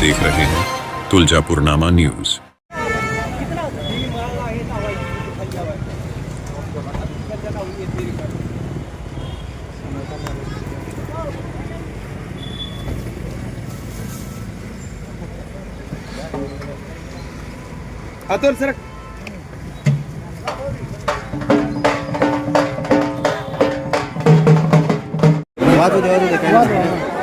देख रहे हैं। तुलजापुरनामा न्यूज। हातवर सर वाजू दे वाजू दे काय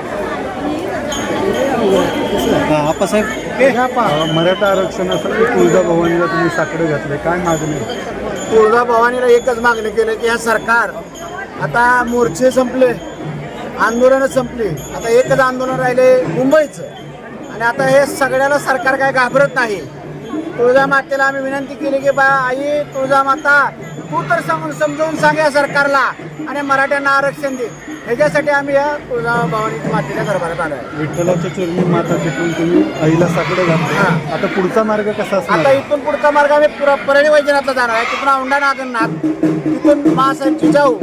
हा मराठा आरक्षणासाठी तुळजाभवानीला तुम्ही साकडे घातले. काय मागणी? आहे? तुळजा भवानीला एकच मागणी केलं की या सरकार आता मोर्चे संपले आंदोलनं संपली. आता एकच आंदोलन राहिले मुंबईचं. आणि आता हे सगळ्याला सरकार काय घाबरत नाही? तुळजा मातेला आम्ही विनंती केली की बा आई तुळजा माता तू तर समजावून सांग या सरकारला आणि मराठ्यांना आरक्षण दे. ह्याच्यासाठी आम्ही या तुळजा भवानी मातेच्या दरबारात आलो आहे विठ्ठलाच्या चरणी माता तुम्ही आईला साकडे घातले. हा. आता पुढचा मार्ग कसा आता असणार इथून पुढचा मार्ग आम्ही पुरा परळी वैजनाथला जाणार आहे. तिथून औंढा नागनाथ तिथून महासाहेब जिजाऊ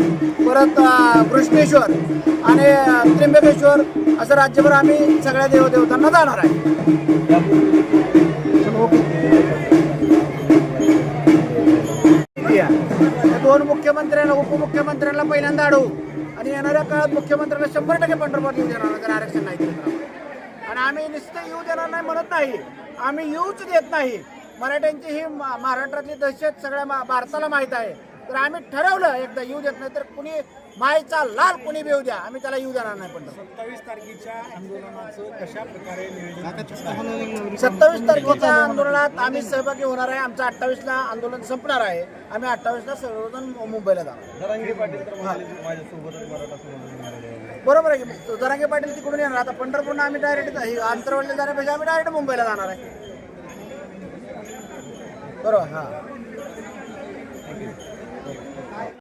परत अं, कृष्णेश्वर आणि अं, त्र्यंबकेश्वर असं राज्यभर आम्ही सगळ्या देवदेवतांना जाणार आहे. या मुख्यमंत्र्यांना उपमुख्यमंत्र्यांना पहिल्यांदा अडवू आणि येणाऱ्या काळात मुख्यमंत्र्यांना शंभर टक्के पंढरपूर येऊ देणार नाही जर आरक्षण नाही दिलं आणि आम्ही नुसतं येऊ देणार नाही म्हणत नाही. आम्ही येऊच देत नाही. मराठ्यांची ही महाराष्ट्रातली दहशत सगळ्या मा- भारताला माहीत आहे. तर आम्ही ठरवलं एकदा येऊ देत नाही तर कुणी मायचा लाल कुणी बी येऊ द्या. आम्ही त्याला येऊ देणार नाही पंढरपूर सत्तावीस तारखेच्या आंदोलनाचं कशा प्रकारे नियोजन सत्तावीस तारखेच्या आंदोलनात आम्ही सहभागी होणार आहे. आमचं अठ्ठावीसला आंदोलन संपणार आहे. आम्ही अठ्ठावीसला सर्वजण मुंबईला जाणार. बरोबर आहे की जरांगे पाटील तिकडून येणार. आता पंढरपूरला आम्ही डायरेक्ट अंतरवडले जाण्यापेक्षा आम्ही डायरेक्ट मुंबईला जाणार आहे. बरोबर हां.